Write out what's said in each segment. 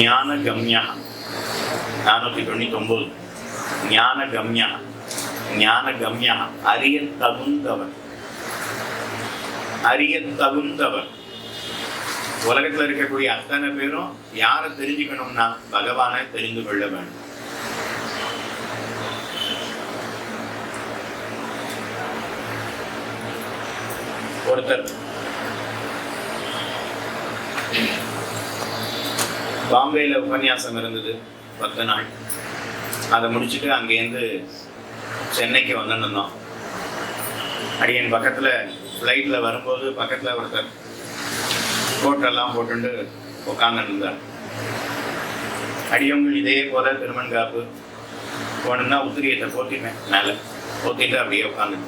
ஞான கம்யா நானூற்றி தொண்ணூத்தொம்பது. ஞான கம்யா ஞான கம்யா அறிய தகுந்தவன் அறிய தகுந்தவன் உலகத்துல இருக்கக்கூடிய அத்தனை பேரும் யாரை தெரிஞ்சுக்கணும்னா பகவானை தெரிந்து கொள்ள வேண்டும். ஒருத்தர் பாம்பேயில் உபன்யாசம் இருந்தது பத்து நாள். அதை முடிச்சுட்டு அங்கேருந்து சென்னைக்கு வந்துருந்தோம் அடியன் பக்கத்தில் ஃப்ளைட்டில் வரும்போது பக்கத்தில் ஒருத்தர் கோட்டெல்லாம் போட்டுண்டு உட்காந்துருந்தார் அடியவங்கள் இதே போல திருமண் காப்பு போனோம்னா உத்திரியத்தை போத்திப்பேன் மேலே. போத்திட்டு அப்படியே உட்காந்து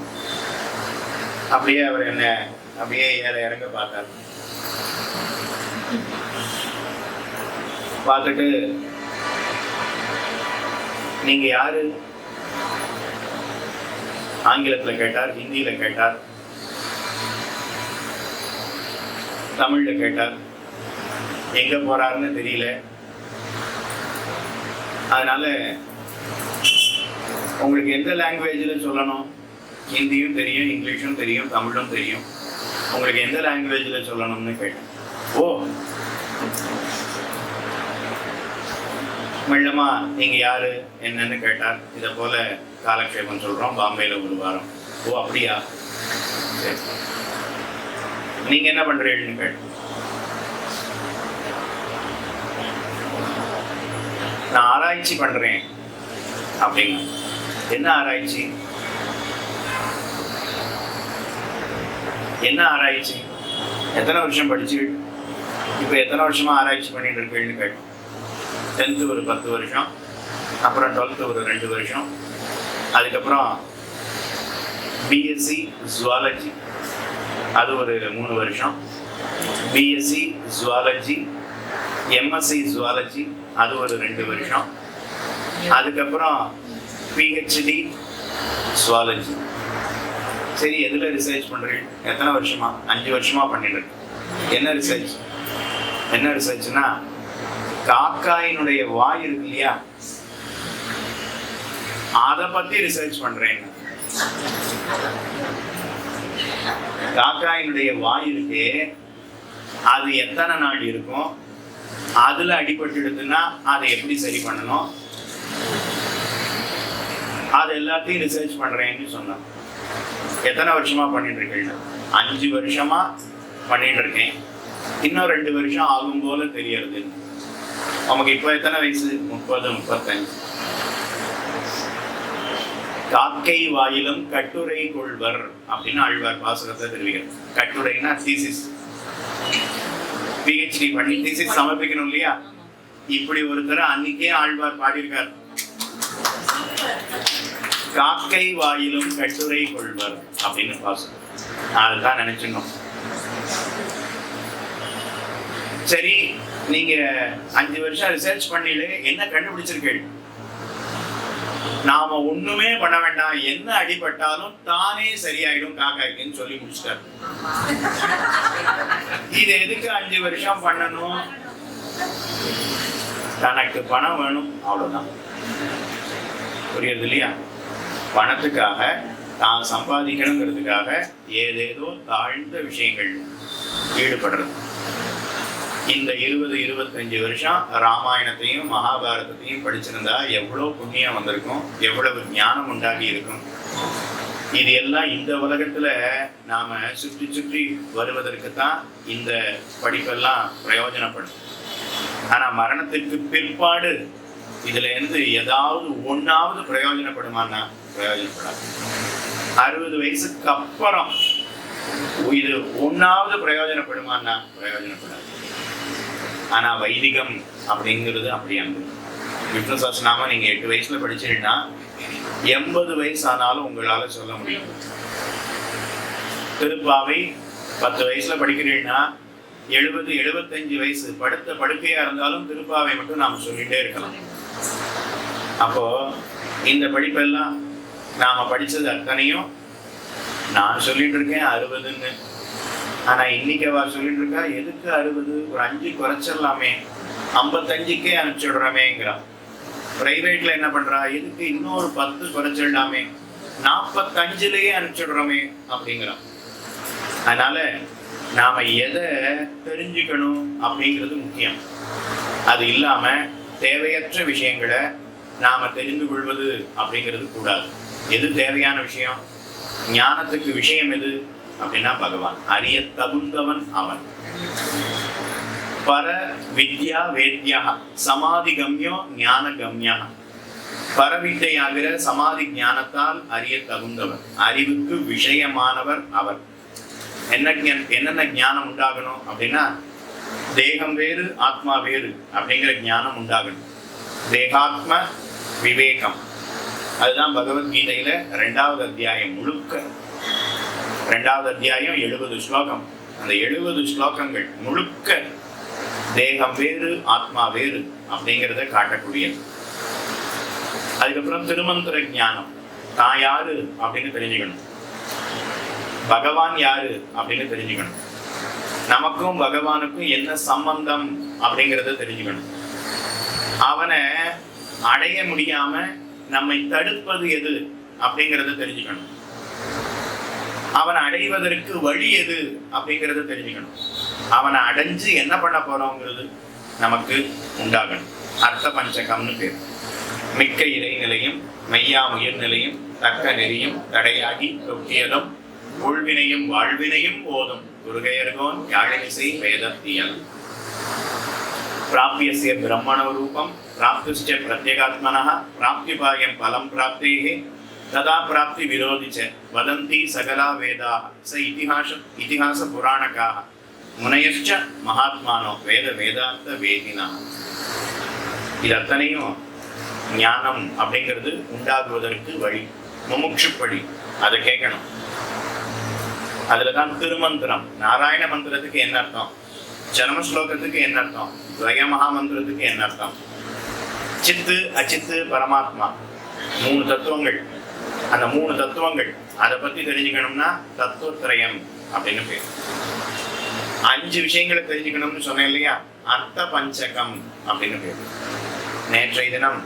அப்படியே அவர் என்ன அப்படியே ஏற இறங்க பார்த்தார். பார்த்துட்டு நீங்க யாரு? ஆங்கிலத்துல கேட்டார் ஹிந்தியில் கேட்டார் தமிழ்ல கேட்டார். எங்க போறாருன்னு தெரியல. அதனால உங்களுக்கு எந்த லாங்குவேஜில் சொல்லணும்? ஹிந்தியும் தெரியும் இங்கிலீஷும் தெரியும் தமிழும் தெரியும். உங்களுக்கு எந்த லாங்குவேஜில் சொல்லணும்னு கேட்டேன். ஓ மெல்லமா நீங்க யாரு? என்னன்னு கேட்டார். இதை போல காலக்ஷேபம் சொல்றோம். பாம்பேல ஒரு வாரம். ஓ அப்படியா? சரி. நீங்க என்ன பண்றீங்கன்னு கேட்டேன். நான் ஆராய்ச்சி பண்றேன். அப்படிங்க என்ன ஆராய்ச்சி? என்ன ஆராய்ச்சி? எத்தனை வருஷம் படிச்சு இப்போ எத்தனை வருஷமா ஆராய்ச்சி பண்ணிட்டு இருக்கேன்னு கேட்டோம் டென்த்து ஒரு பத்து வருஷம் அப்புறம் டுவெல்த்து ஒரு ரெண்டு வருஷம். அதுக்கப்புறம் பிஎஸ்சி ஜுவாலஜி அது ஒரு மூணு வருஷம். பிஎஸ்சி ஜுவாலஜி எம்எஸ்சி ஜுவாலஜி அது ஒரு ரெண்டு வருஷம். அதுக்கப்புறம் பிஹெச்டி ஜுவாலஜி சரி எதில் ரிசர்ச் பண்ணுறீங்க எத்தனை வருஷமா? அஞ்சு வருஷமாக பண்ணிட்டு என்ன ரிசர்ச் என்ன ரிசர்ச்னா காக்காயினுடைய வாய் இருக்கு இல்லையா? அதை பத்தி ரிசர்ச் பண்றேன். காக்காயினுடைய வாய் இருக்கு. அது எத்தனை நாள் இருக்கும்? அதுல அடிபட்டுடுதுன்னா அதை எப்படி சரி பண்ணணும்? அது எல்லாத்தையும் ரிசர்ச் பண்றேன்னு சொன்னான். எத்தனை வருஷமா பண்ணிட்டு இருக்கீங்க அஞ்சு வருஷமா பண்ணிட்டு இருக்கேன். இன்னும் ரெண்டு வருஷம் ஆகும் போல தெரியறது நமக்கு இப்போ எத்தனை வயசு? முப்பது முப்பத்தஞ்சு காக்கை வாயிலும் கட்டுரை கொள்வர் அப்படின்னு ஆழ்வார் பாசுரத்தை தெரிவிக்கிறார். கட்டுரைனா தீசிஸ் பிஹெச்டி பண்ணி தீசிஸ் சமர்ப்பிக்கணும் இல்லையா? இப்படி ஒருத்தர் அன்னைக்கே ஆழ்வார் பாடியிருக்கார். காக்கை வாயிலும் கட்டுரை கொள்வர் அப்படின்னு பாசுரம் அதுதான் நினைச்சிடணும் சரி நீங்க அஞ்சு வருஷம் ரிசர்ச் பண்ணிட்டு என்ன கண்டுபிடிச்சிருக்கீங்க? நாம ஒண்ணுமே பண்ண வேண்டாம். என்ன அடிபட்டாலும் தானே சரியாயிடும் காக்காய்க்குன்னு சொல்லி முடிச்சிட்டாரு. இது எதுக்கு அஞ்சு வருஷம் பண்ணணும்? தனக்கு பணம் வேணும் அவ்வளவுதான். புரியுது இல்லையா? பணத்துக்காக தான் சம்பாதிக்கணுங்கிறதுக்காக ஏதேதோ தாழ்ந்த விஷயங்கள் ஈடுபடுறது. இந்த இருபது இருபத்தஞ்சு வருஷம் ராமாயணத்தையும் மகாபாரதத்தையும் படிச்சிருந்தா எவ்வளோ புண்ணியம் வந்திருக்கும் எவ்வளவு ஞானம் உண்டாகி இருக்கும். இது எல்லாம் இந்த உலகத்துல நாம சுற்றி சுற்றி வருவதற்கு தான் இந்த படிப்பெல்லாம் பிரயோஜனப்படும். ஆனா மரணத்திற்கு பிற்பாடு இதுல இருந்து ஏதாவது ஒண்ணாவது பிரயோஜனப்படுமான்னா பிரயோஜனப்படாது. அறுபது வயசுக்கு அப்புறம் இது ஒண்ணாவது பிரயோஜனப்படுமான்னா பிரயோஜனப்படாது. ஆனா வைதிகம் அப்படிங்கிறது அப்படி அன்பு. விஷ்ணு சஹஸ்ரநாமம் நீங்க எட்டு வயசுல படிச்சீங்கன்னா எண்பது வயசு ஆனாலும் உங்களால சொல்ல முடியும். திருப்பாவை பத்து வயசுல படிக்கிறீங்கன்னா எழுபது எழுபத்தஞ்சு வயசு படுத்த படுக்கையாக இருந்தாலும் திருப்பாவை மட்டும் நாம சொல்லிட்டே இருக்கலாம். அப்போ இந்த படிப்பெல்லாம் நாம படிச்சது அத்தனையும் நான் சொல்லிட்டு இருக்கேன் அறுபதுன்னு. ஆனா இன்னைக்கு அவ சொல்லிட்டு இருக்கா எதுக்கு அறுபது? ஒரு அஞ்சு குறைச்சிடலாமே. ஐம்பத்தஞ்சுக்கே அனுப்பிச்சுடுறமேங்கிறான் பிரைவேட்ல என்ன பண்றா? எதுக்கு இன்னொரு பத்து குறைச்சிடலாமே. நாற்பத்தஞ்சுலயே அனுப்பிச்சுடுறோமே அப்படிங்கிறான். அதனால நாம எதை தெரிஞ்சுக்கணும் அப்படிங்கிறது முக்கியம். அது இல்லாம தேவையற்ற விஷயங்களை நாம தெரிந்து கொள்வது அப்படிங்கிறது கூடாது. எது தேவையான விஷயம்? ஞானத்துக்கு விஷயம் எது? அப்படின்னா பகவான். அறிய தகுந்தவன் அவன். பர வித்யா வேத்யா சமாதி கம்யோ ஞான கம்யா பரவித்தையாகிற சமாதி ஞானத்தால் அறிய தகுந்தவர் அறிவுக்கு விஷயமானவர் அவர் என்ன என்னென்ன ஞானம் உண்டாகணும் அப்படின்னா தேகம் வேறு ஆத்மா வேறு அப்படிங்கிற ஞானம் உண்டாகணும். தேகாத்ம விவேகம். அதுதான் பகவத்கீதையில ரெண்டாவது அத்தியாயம் முழுக்க ரெண்டாவது அத்தியாயம் எழுபது ஸ்லோகம். அந்த எழுபது ஸ்லோகங்கள் முழுக்க தேகம் வேறு ஆத்மா வேறு அப்படிங்கிறத காட்டக்கூடியது. அதுக்கப்புறம் திருமந்திர ஞானம். தான் யாரு அப்படின்னு தெரிஞ்சுக்கணும். பகவான் யாரு அப்படின்னு தெரிஞ்சுக்கணும். நமக்கும் பகவானுக்கும் என்ன சம்பந்தம் அப்படிங்கிறத தெரிஞ்சுக்கணும். அவனை அடைய முடியாம நம்மை தடுப்பது எது அப்படிங்கிறத தெரிஞ்சுக்கணும். அவனை அடைவதற்கு வழி எது அப்படிங்கிறத தெரிஞ்சுக்கணும். அவனை அடைஞ்சு என்ன பண்ண போறோங்கிறது நமக்கு உண்டாகணும். அர்த்த பஞ்சகம்னு பேர். மிக்க இறைநிலையும் மெய்யா உயர்நிலையும் தக்க நெறியும் தடையாகி தொட்டியதும் உள்வினையும் வாழ்வினையும் போதும். குருகையர்கோன் யாழிசை வேதத்தியல். பிராப்தியசிய பிரம்மண ரூபம் பிராப்துஷ்ட பிரத்யேகாத்மனா பிராப்திபாயம் பலம் பிராப்தேகே ததா பிராப்தி விரோதிச்ச வதந்தி சகலா வேதா ச સ ઇતિહાસ ઇતિહાસ પુરાણકા முனையச்ச மகாத்மானோ வேத வேதாந்த வேதினா. இது அத்தனையும் ஞானம் அப்படிங்கிறது உண்டாகுவதற்கு வழி முமுட்சுப்படி அதை கேட்கணும். அதில் தான் திருமந்திரம். நாராயண மந்திரத்துக்கு என்ன அர்த்தம்? ஜனம ஸ்லோகத்துக்கு என்ன அர்த்தம்? துவய மகாமந்திரத்துக்கு என்ன அர்த்தம்? சித்து அச்சித்து பரமாத்மா. மூணு தத்துவங்கள். அந்த மூணு தத்துவங்கள். அதை பத்தி தெரிஞ்சுக்கணும்னா தத்துவத்திரயம் அப்படின்னு பேர். அஞ்சு விஷயங்களை தெரிஞ்சுக்கணும்னு சொன்னேன் இல்லையா? அர்த்த பஞ்சகம் அப்படின்னு பேர். நேற்றைய தினம்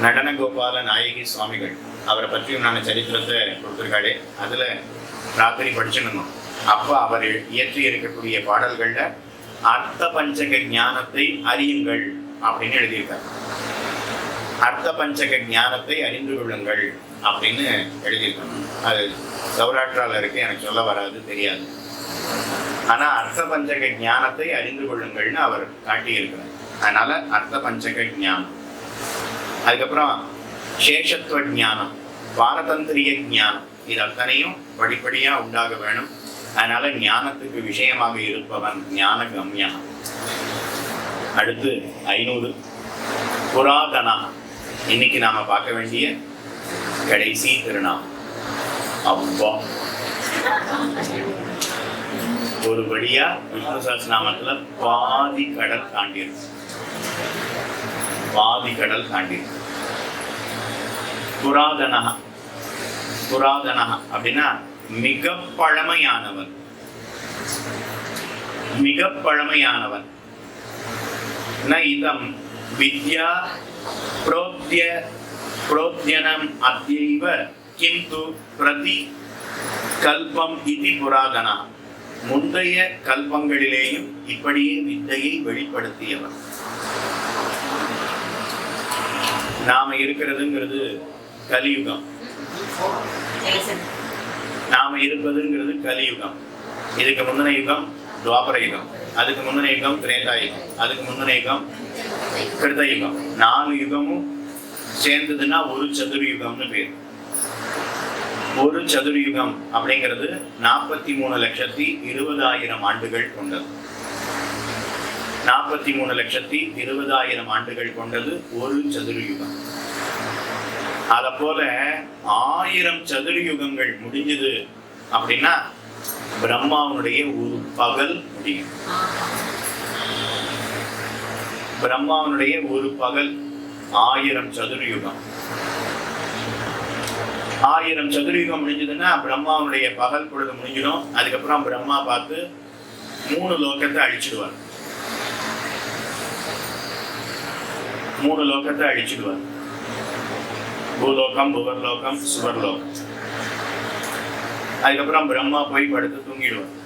நடன கோபால நாயகி சுவாமிகள் அவரை பற்றியும் நான் சரித்திரத்தை கொடுத்துருக்காளே அதுல ராத்திரி படிச்சுடணும் அப்போ அவர் இயற்றி இருக்கக்கூடிய பாடல்கள்ல அர்த்த பஞ்சக ஞானத்தை அறியுங்கள் அப்படின்னு எழுதியிருக்கார். அர்த்த பஞ்சக ஞானத்தை அறிந்து கொள்ளுங்கள் அப்படின்னு எழுதியிருக்காங்க அது சௌராஷ்டிராவில் இருக்கு எனக்கு சொல்ல வராது தெரியாது. ஆனா அர்த்த பஞ்சக ஞானத்தை அறிந்து கொள்ளுங்கள்னு அவர் காட்டியிருக்கிறார். அதனால அர்த்த பஞ்சக ஞானம். அதுக்கப்புறம் சேஷத்துவ ஞானம் பாரதந்திரிய ஞானம் இது அத்தனையும் படிப்படியா உண்டாக வேணும். அதனால ஞானத்துக்கு விஷயமாக இருப்பவன் ஞான கம்யா அடுத்து ஐநூறு. புராதனா. இன்னைக்கு நாம பார்க்க வேண்டிய கடைசி திருநாள். அப்பா. ஒரு வழியா விஷ்ணு சஹஸ்ரநாமத்துல பாதி கடல் தாண்டியிருக்கு. பாதி கடல் தாண்டியிருக்கு. புராதனா புராதனா அப்படின்னா மிக பழமையானவன் மிக பழமையானவன் இதம் வித்யா புரோத்ய புரோத்யனம் अद्यैव किन्तु பிரதி கல்பம் இது புராதனா முந்தைய கல்பங்களிலேயும் இப்படியே வித்தையை வெளிப்படுத்தியவர். நாம இருக்கிறதுங்கிறது கலியுகம். நாம இருப்பதுங்கிறது கலியுகம். இதுக்கு முந்தின யுகம் துவாபர யுகம். அதுக்கு முந்தின யுகம் திரேதா யுகம். அதுக்கு முந்தின யுகம் கிருத யுகம். நாலு யுகமும் சேர்ந்ததுன்னா ஒரு சதுர்யுகம்னு பேர். ஒரு சதுர்யுகம் அப்படிங்கிறது நாற்பத்தி மூணு லட்சத்தி இருபதாயிரம் ஆண்டுகள் கொண்டது. நாற்பத்தி மூணு லட்சத்தி இருபதாயிரம் ஆண்டுகள் கொண்டது ஒரு சதுர்யுகம். அத போல ஆயிரம் சதுர்யுகங்கள் முடிஞ்சது அப்படின்னா பிரம்மாவனுடைய ஒரு பகல் முடியும். பிரம்மாவனுடைய ஒரு பகல் ஆயிரம் சதுரயுகம். ஆயிரம் சதுரயுகம் முடிஞ்சதுன்னா பிரம்மாவுடைய பகல் பொழுது முடிஞ்சிடும். அதுக்கப்புறம் பிரம்மா பார்த்து மூணு லோகத்தை அழிச்சிடுவார். மூணு லோகத்தை அழிச்சிடுவார். பூலோகம் புவர்லோகம் சுவர்லோகம். அதுக்கப்புறம் பிரம்மா போய் படுத்து தூங்கிடுவார்.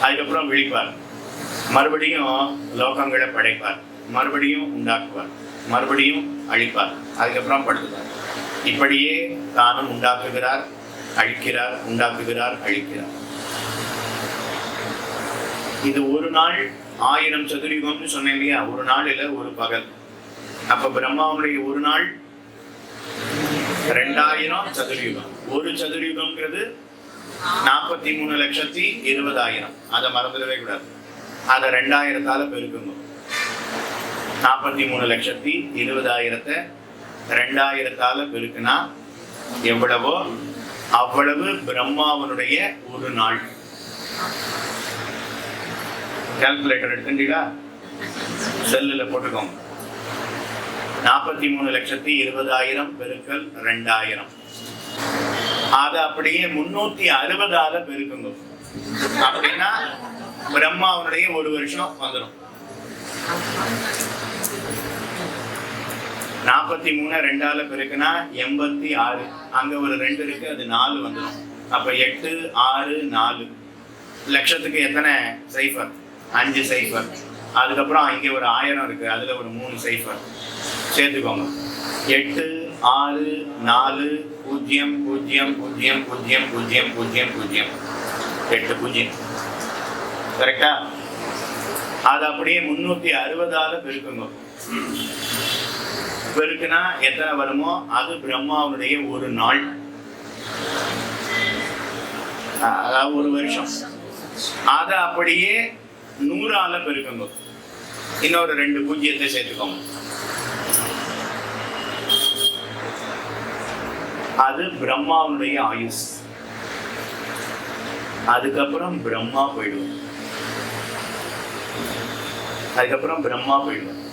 அதுக்கப்புறம் விழிப்பார். மறுபடியும் லோகங்களை படைப்பார். மறுபடியும் உண்டாக்குவார். மறுபடியும் அழிப்பார். அதுக்கப்புறம் படுத்துவார். இப்படியே தானும் உண்டாக்குகிறார் அழிக்கிறார் உண்டாக்குகிறார் அழிக்கிறார். இது ஒரு நாள் ஆயிரம் சதுரயுகம்னு சொன்னேன் இல்லையா? ஒரு நாள் இல்ல ஒரு பகல். அப்ப பிரம்மாவுடைய ஒரு நாள் ரெண்டாயிரம் சதுரயுகம். ஒரு சதுரயுகம்ங்கிறது நாற்பத்தி மூணு லட்சத்தி இருபதாயிரம். அதை மறந்துடவே கூடாது. அதை ரெண்டாயிரத்தால பெருக்குங்க. நாற்பத்தி மூணு லட்சத்தி இருபதாயிரத்தை ரெண்டாயிரத்தால பெருக்குனா எவ்வளவோ அவ்வளவு பிரம்மாவனுடைய ஒரு நாள். கால்குலேட்டர் எடுத்துட்டீங்களா? செல்லில் போட்டுக்கோங்க. நாற்பத்தி மூணு லட்சத்தி இருபதாயிரம் பெருக்கல் ரெண்டாயிரம். அதை அப்படியே முன்னூத்தி அறுபதால பெருக்குங்க. அப்படின்னா பிரம்மாவனுடைய ஒரு வருஷம் வந்துடும் நாற்பத்தி மூணு ரெண்டால பெருக்குனா எண்பத்தி ஆறு. அங்க ஒரு ரெண்டு இருக்கு அது நாலு வந்துடும் அப்ப எட்டு ஆறு நாலு. லட்சத்துக்கு எத்தனை சைஃபர்? அஞ்சு சைஃபர். அதுக்கப்புறம் இங்க ஒரு ஆயிரம் இருக்கு அதுல ஒரு மூணு சைஃபர். சேர்த்துக்கோங்க. எட்டு ஆறு நாலு பூஜ்ஜியம் பூஜ்ஜியம் பூஜ்ஜியம் பூஜ்ஜியம் பூஜ்ஜியம் பூஜ்ஜியம் பூஜ்ஜியம். எட்டு பூஜ்ஜியம். கரெக்டா? அது அப்படியே முன்னூத்தி அறுபதால பெருக்குங்க. பெருக்குனா எத்தனை வருமோ அது பிரம்மாவுடைய ஒரு நாள். அதாவது ஒரு வருஷம். அதை அப்படியே நூறால பெருக்குங்க. இன்னொரு ரெண்டு பூஜ்ஜியத்தை சேர்த்துக்கோங்க. அது பிரம்மாவுடைய ஆயுஸ். அதுக்கப்புறம் பிரம்மா போயிடுவோம் அதுக்கப்புறம் பிரம்மா போயிடுவோம்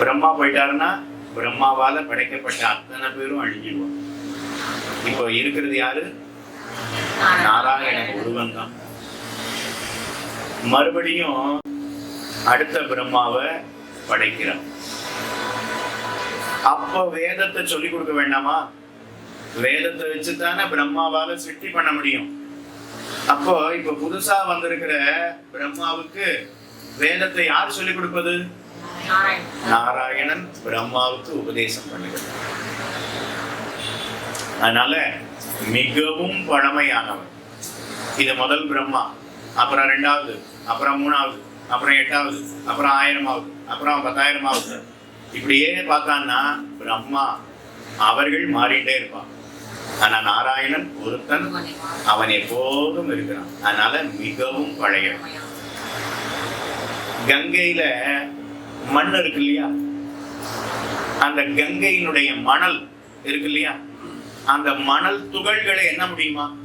பிரம்மா போயிட்டாருன்னா பிரம்மாவால படைக்கப்பட்ட அத்தனை பேரும் அழிஞ்சிடுவோம் இப்போ இருக்கிறது யாரு? நாராயண ஒருவன் தான் மறுபடியும் அடுத்த பிரம்மாவை படைக்கிறான். அப்போ வேதத்தை சொல்லி கொடுக்க வேண்டாமா? வேதத்தை வச்சு தானே பிரம்மாவால சிருஷ்டி பண்ண முடியும். அப்போ இப்ப புதுசா வந்திருக்கிற பிரம்மாவுக்கு வேதத்தை யார் சொல்லிக் கொடுப்பது? நாராயணன். பிரம்மாவுக்கு உபதேசம் பண்ணுகிறார். அதனால மிகவும் பழமையானவன் இது முதல் பிரம்மா அப்புறம் ரெண்டாவது அப்புறம் மூணாவது அப்புறம் எட்டாவது அப்புறம் ஆயிரமாவது அப்புறம் பத்தாயிரமாவது. இப்படியே பார்த்தான்னா பிரம்மா அவர்கள் மாறிட்டே இருப்பான் ஆனா நாராயணன் ஒருத்தன் அவன் எப்போதும் இருக்கிறான். அதனால மிகவும் பழைய கங்கையில மண் இருக்கு இல்லையா? அந்த கங்கையினுடைய மணல் இருக்கு இல்லையா? அந்த மணல் துகள்களை என்ன முடியுமா?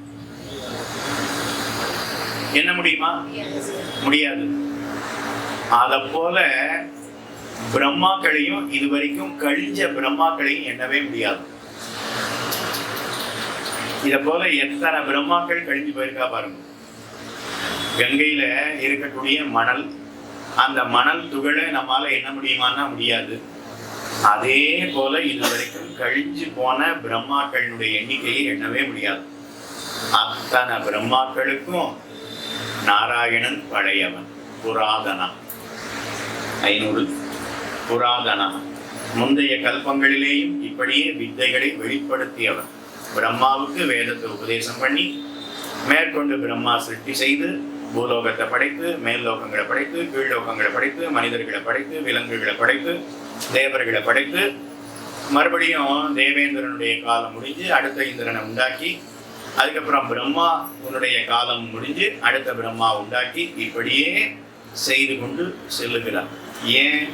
என்ன முடியுமா? முடியாது. அத போல பிரம்மாக்களையும் இதுவரைக்கும் கழிஞ்ச பிரம்மாக்களையும் எண்ணவே முடியாது. இத போல எத்தனை பிரம்மாக்கள் கழிஞ்சு போயிருக்கா பாருங்க. கங்கையில இருக்கக்கூடிய மணல் அந்த மணல் துகளை நம்மால எண்ண முடியுமான்னா முடியாது. அதே போல இதுவரைக்கும் கழிஞ்சு போன பிரம்மாக்களினுடைய எண்ணிக்கையை எண்ணவே முடியாது. அத்தனை பிரம்மாக்களுக்கும் நாராயணன் பழையவன் புராதனா. ஐநூறு. புராதனா. முந்தைய கல்பங்களிலேயும் இப்படியே வித்தைகளை வெளிப்படுத்தியவன். பிரம்மாவுக்கு வேதத்தை உபதேசம் பண்ணி மேற்கொண்டு பிரம்மா சிருஷ்டி செய்து பூலோகத்தை படைத்து மேல் லோகங்களை படைத்து கீழ் லோகங்களை படைத்து மனிதர்களை படைத்து விலங்குகளை படைத்து தேவர்களை படைத்து மறுபடியும் தேவேந்திரனுடைய காலம் முடிஞ்சு அடுத்த இந்திரனை உண்டாக்கி அதுக்கப்புறம் பிரம்மா உன்னுடைய காலம் முடிஞ்சு அடுத்த பிரம்மா உண்டாக்கி இப்படியே செய்து கொண்டு செல்லுகிறார். ஏன்?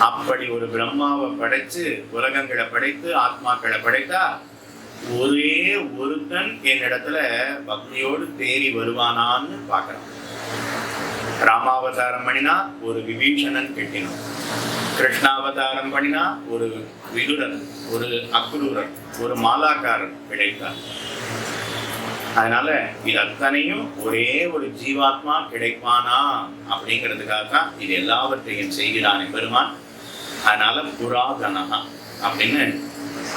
அப்படி ஒரு பிரம்மாவை படைச்சு உலகங்களை படைத்து ஆத்மாக்களை படைத்தா ஒரே ஒருத்தன் என்னிடத்துல பக்தியோடு தேறி வருவானான்னு பார்க்கறான். ராமாவதாரம் பண்ணினா ஒரு விபீஷணன் கெட்டினான். கிருஷ்ணாவதாரம் பண்ணினா ஒரு விதுரன் ஒரு அக்ரூரன் ஒரு மாலாக்காரன் கிடைத்தார். அதனால இது அத்தனையும் ஒரே ஒரு ஜீவாத்மா கிடைப்பானா அப்படிங்கிறதுக்காக தான் இது எல்லாவற்றையும் செய்கிறான் பெருமான் அதனால புராதனகா அப்படின்னு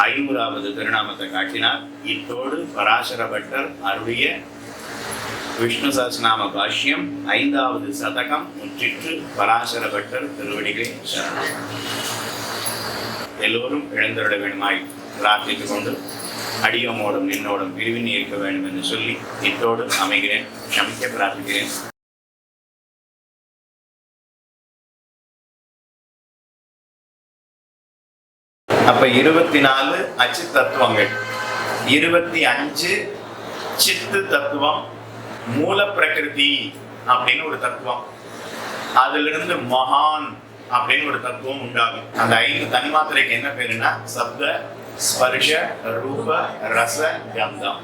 ஐநூறாவது திருநாமத்தை காட்டினார். இத்தோடு பராசர பட்டர் அருளிய விஷ்ணு சஹஸ்ரநாம பாஷ்யம் ஐந்தாவது சதகம் முற்றிற்று பராசர பட்டர் திருவடிகளே எல்லோரும் எழுந்தருட வேணுமாய் பிரார்த்தித்துக் கொண்டு அடியோமோடும் நின்னோடும் பிரிவின் இருக்க வேண்டும் என்று சொல்லி இத்தோடு அமைகிறேன். சமிக்க பிரார்த்திக்கிறேன். அப்ப இருபத்தி நாலு அச்சு தத்துவங்கள். இருபத்தி அஞ்சு சித்து தத்துவம் மூல பிரகிருதி அப்படின்னு ஒரு தத்துவம். அதிலிருந்து மகான் அப்படின்னு ஒரு தத்துவம் உண்டாகும். அந்த ஐந்து தன்மாத்திரைக்கு என்ன பேருன்னா சப்த ஸ்பர்ஷ ரூப ரச கந்தம்.